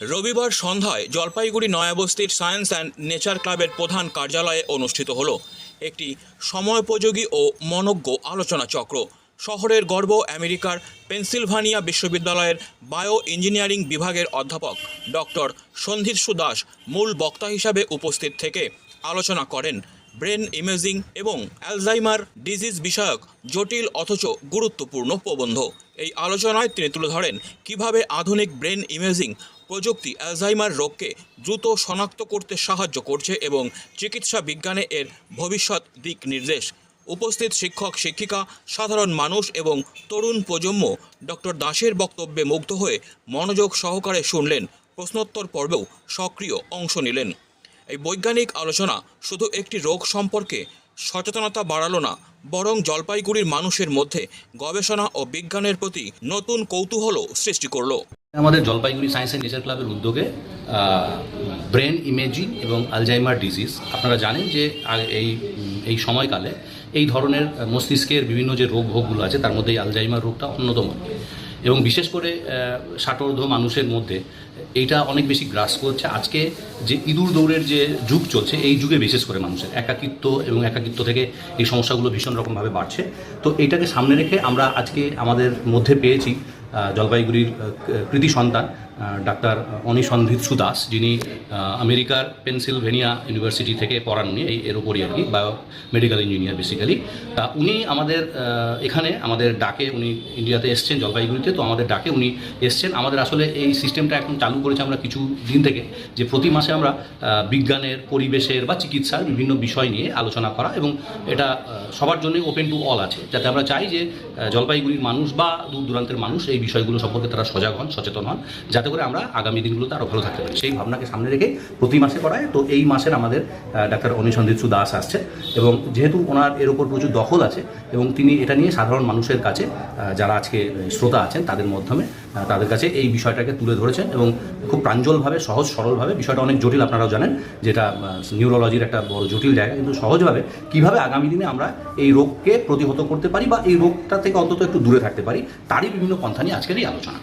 রবিবার সন্ধ্যায় জলপাইগুড়ি নয়াবস্তির সায়েন্স অ্যান্ড নেচার ক্লাবের প্রধান কার্যালয়ে অনুষ্ঠিত হল একটি সময়োপযোগী ও মনজ্ঞ আলোচনা চক্র। শহরের গর্ব আমেরিকার পেনসিলভানিয়া বিশ্ববিদ্যালয়ের বায়ো ইঞ্জিনিয়ারিং বিভাগের অধ্যাপক ডক্টর সন্ধিৎসু দাস মূল বক্তা হিসাবে উপস্থিত থেকে আলোচনা করেন। ব্রেন ইমেজিং এবং অ্যালজাইমার ডিজিজ বিষয়ক জটিল অথচ গুরুত্বপূর্ণ প্রবন্ধ। এই আলোচনায় তিনি তুলে ধরেন কীভাবে আধুনিক ব্রেন ইমেজিং প্রযুক্তি অ্যালজাইমার রোগকে দ্রুত শনাক্ত করতে সাহায্য করছে এবং চিকিৎসা বিজ্ঞানে এর ভবিষ্যৎ দিক নির্দেশ। উপস্থিত শিক্ষক, শিক্ষিকা, সাধারণ মানুষ এবং তরুণ প্রজন্ম ডক্টর দাসের বক্তব্যে মুগ্ধ হয়ে মনোযোগ সহকারে শুনলেন। প্রশ্নোত্তর পর্বেও সক্রিয় অংশ নিলেন। এই বৈজ্ঞানিক আলোচনা শুধু একটি রোগ সম্পর্কে সচেতনতা বাড়ালো না, বরং জলপাইগুড়ির মানুষের মধ্যে গবেষণা ও বিজ্ঞানের প্রতি নতুন কৌতূহলও সৃষ্টি করল। আমাদের জলপাইগুড়ি সায়েন্স অ্যান্ড নেচার ক্লাবের উদ্যোগে ব্রেন ইমেজিং এবং আলজাইমার ডিজিজ। আপনারা জানেন যে এই এই সময়কালে এই ধরনের মস্তিষ্কের বিভিন্ন যে রোগ ভোগগুলো আছে, তার মধ্যে এই আলজাইমার রোগটা অন্যতম। এবং বিশেষ করে ষাটোর্ধ মানুষের মধ্যে এইটা অনেক বেশি গ্রাস করছে। আজকে যে ইঁদুর দৌড়ের যে যুগ চলছে, এই যুগে বিশেষ করে মানুষের একাকিত্ব এবং একাকিত্ব থেকে এই সমস্যাগুলো ভীষণ রকমভাবে বাড়ছে। তো এইটাকে সামনে রেখে আমরা আজকে আমাদের মধ্যে পেয়েছি জলপাইগুড়ির কৃতি সন্তান ডাক্তার অনিসন্ধিত সুদাস, যিনি আমেরিকার পেনসিলভেনিয়া ইউনিভার্সিটি থেকে পড়ান উনি এই এর উপরই আর কি বায়ো মেডিকেল ইঞ্জিনিয়ার বেসিক্যালি। তা উনি আমাদের এখানে আমাদের ডাকে উনি ইন্ডিয়াতে এসছেন, জলপাইগুড়িতে, তো আমাদের ডাকে উনি এসছেন। আমাদের আসলে এই সিস্টেমটা এখন চালু করেছে আমরা কিছু দিন থেকে, যে প্রতি মাসে আমরা বিজ্ঞানের, পরিবেশের বা চিকিৎসার বিভিন্ন বিষয় নিয়ে আলোচনা করা এবং এটা সবার জন্য ওপেন টু অল আছে। যাতে আমরা চাই যে জলপাইগুড়ির মানুষ বা দূর দূরান্তের মানুষ এই বিষয়গুলো সম্পর্কে তারা সজাগ হন, সচেতন হন, যাতে করে আমরা আগামী দিনগুলোতে আরও ভালো থাকতে পারি। সেই ভাবনাকে সামনে রেখে প্রতি মাসে করায়। তো এই মাসের আমাদের ডাক্তার অনিসন্দিৎসু দাস আসছে এবং যেহেতু ওনার এর উপর প্রচুর দখল আছে এবং তিনি এটা নিয়ে সাধারণ মানুষের কাছে যারা আজকে শ্রোতা আছেন তাদের মাধ্যমে তাদের কাছে এই বিষয়টাকে তুলে ধরেছেন এবং খুব প্রাঞ্জলভাবে, সহজ সরলভাবে, বিষয়টা অনেক জটিল আপনারাও জানেন, যেটা নিউরোলজির একটা বড় জটিল জায়গা, কিন্তু সহজভাবে কীভাবে আগামী দিনে আমরা এই রোগকে প্রতিহত করতে পারি বা এই রোগটা থেকে অন্তত একটু দূরে থাকতে পারি, তারই বিভিন্ন পন্থা নিয়ে আজকের এই আলোচনা।